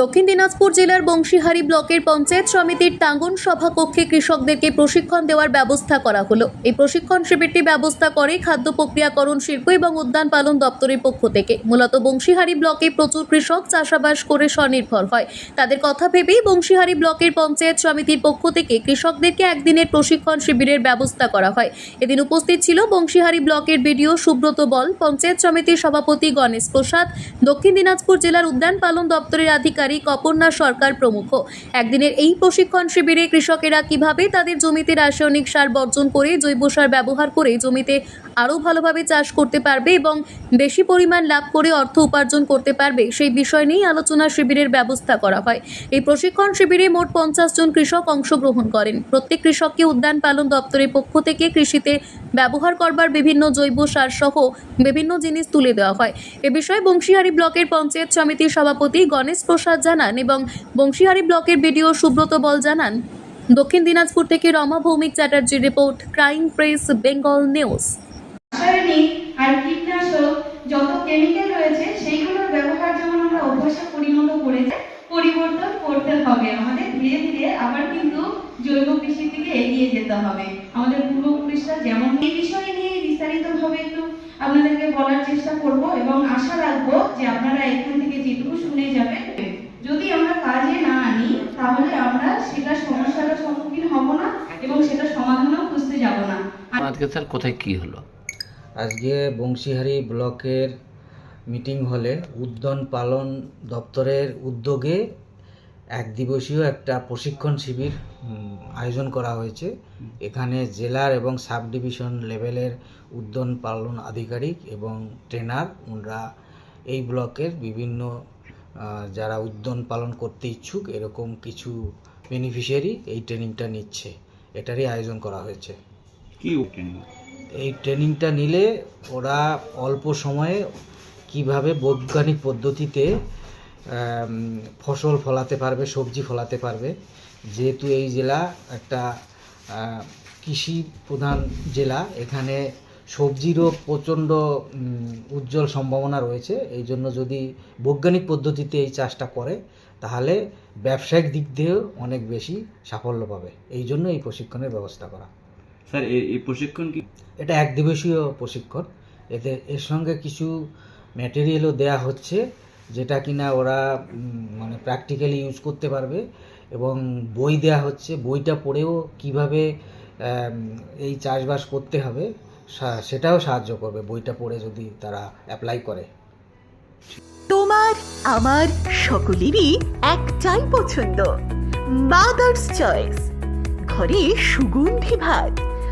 দক্ষিণ দিনাজপুর জেলার বংশীহারি ব্লকের পঞ্চায়েত সমিতির টাঙ্গন সভাকক্ষে কৃষকদেরকে প্রশিক্ষণ দেওয়ার ব্যবস্থা করা হলো। এই প্রশিক্ষণ শিবিরটি ব্যবস্থা করে খাদ্য প্রক্রিয়াকরণ, শিল্প এবং উদ্যান পালন দপ্তরের পক্ষ থেকে। মূলত বংশীহারি ব্লকে প্রচুর কৃষক চাষাবাস করে স্বনির্ভর হয়। তাদের কথা ভেবেই বংশীহারি ব্লকের পঞ্চায়েত সমিতির পক্ষ থেকে কৃষকদেরকে একদিনের প্রশিক্ষণ শিবিরের ব্যবস্থা করা হয়। এদিন উপস্থিত ছিল বংশীহারি ব্লকের বিডিও সুব্রত বল, পঞ্চায়েত সমিতির সভাপতি গণেশ প্রসাদ, দক্ষিণ দিনাজপুর জেলার উদ্যান পালন দপ্তরের আধিকারিক অপর্ণা সরকার প্রমুখ। একদিনের এই প্রশিক্ষণ শিবিরে কৃষকেরা কীভাবে তাদের জমিতে রাসায়নিক সার বর্জন করে জৈব সার ব্যবহার করে জমিতে আরও ভালোভাবে চাষ করতে পারবে এবং বেশি পরিমাণ লাভ করে অর্থ উপার্জন করতে পারবে, সেই বিষয় নিয়েই আলোচনা শিবিরের ব্যবস্থা করা হয়। এই প্রশিক্ষণ শিবিরে মোট পঞ্চাশ জন কৃষক অংশগ্রহণ করেন। প্রত্যেক কৃষককে উদ্যান পালন দপ্তরের পক্ষ থেকে কৃষিতে ব্যবহার করবার বিভিন্ন জৈব সার সহ বিভিন্ন জিনিস তুলে দেওয়া হয়। এ বিষয়ে বংশীহারি ব্লকের পঞ্চায়েত সমিতির সভাপতি গণেশ প্রসাদ জানান এবং বংশীহারি ব্লকের বিডিও সুব্রত বল জানান, দক্ষিণ দিনাজপুর থেকে Rama Bhowmick Chatterjee report, crime press, Bengal news. রাসায়নিক আর কীটনাশক যত কেমিক্যাল রয়েছে, সেইগুলোর ব্যবহার যেমন আমরা অভ্যাসে পরিণত করেছে, পরিবর্তন করতে হবে। আমাদের ধীরে ধীরে আবার কিন্তু জৈব কৃষির দিকে এগিয়ে যেতে হবে। আমাদের পূর্বপুরুষরা যেমন এই বিষয় নিয়ে বিস্তারিতভাবে একটু আপনাদেরকে বলার চেষ্টা করব এবং আশা রাখব যে আপনারা এখান থেকে যেটুকু শুনে যাবেন, যদি আমরা কাজে না আনি, তাহলে আমরা সেটা সমস্যার সম্মুখীন হব না এবং সেটা সমাধানও খুঁজতে যাব না। আজকে স্যার কোথায় কি হলো? আজকে বংশীহারি ব্লকের মিটিং হলে উদ্যান পালন দপ্তরের উদ্যোগে এক দিবসীয় একটা প্রশিক্ষণ শিবির আয়োজন করা হয়েছে। এখানে জেলার এবং সাব ডিভিশন লেভেলের উদ্যান পালন আধিকারিক এবং ট্রেনার, ওনারা এই ব্লকের বিভিন্ন যারা উদ্যান পালন করতে ইচ্ছুক, এরকম কিছু বেনিফিশিয়ারি এই ট্রেনিংটা নিচ্ছে। এটারই আয়োজন করা হয়েছে। কি ট্রেনিং এই ট্রেনিংটা নিলে ওরা অল্প সময়ে কীভাবে বৈজ্ঞানিক পদ্ধতিতে ফসল ফলাতে পারবে, সবজি ফলাতে পারবে, যেহেতু এই জেলা একটা কৃষি প্রধান জেলা, এখানে সবজিরও প্রচণ্ড উজ্জ্বল সম্ভাবনা রয়েছে, এই জন্য যদি বৈজ্ঞানিক পদ্ধতিতে এই চাষটা করে, তাহলে ব্যবসায়িক দিক দিয়েও অনেক বেশি সাফল্য পাবে। এই জন্য এই প্রশিক্ষণের ব্যবস্থা করা। স্যার এই এই প্রশিক্ষণ কি? এটা এক দিবসীয় প্রশিক্ষণ। এতে এর সঙ্গে কিছু ম্যাটেরিয়ালও দেয়া হচ্ছে যেটা কিনা ওরা মানে প্র্যাকটিক্যালি ইউজ করতে পারবে এবং বই দেয়া হচ্ছে। বইটা পড়েও কীভাবে এই চাষবাস করতে হবে সা- সেটাও সাহায্য করবে বইটা পড়ে যদি তারা অ্যাপ্লাই করে। তোমার আমার সকলেরই একটাই পছন্দ মাদার্স চয়েস ঘরে সুগন্ধি ভাত।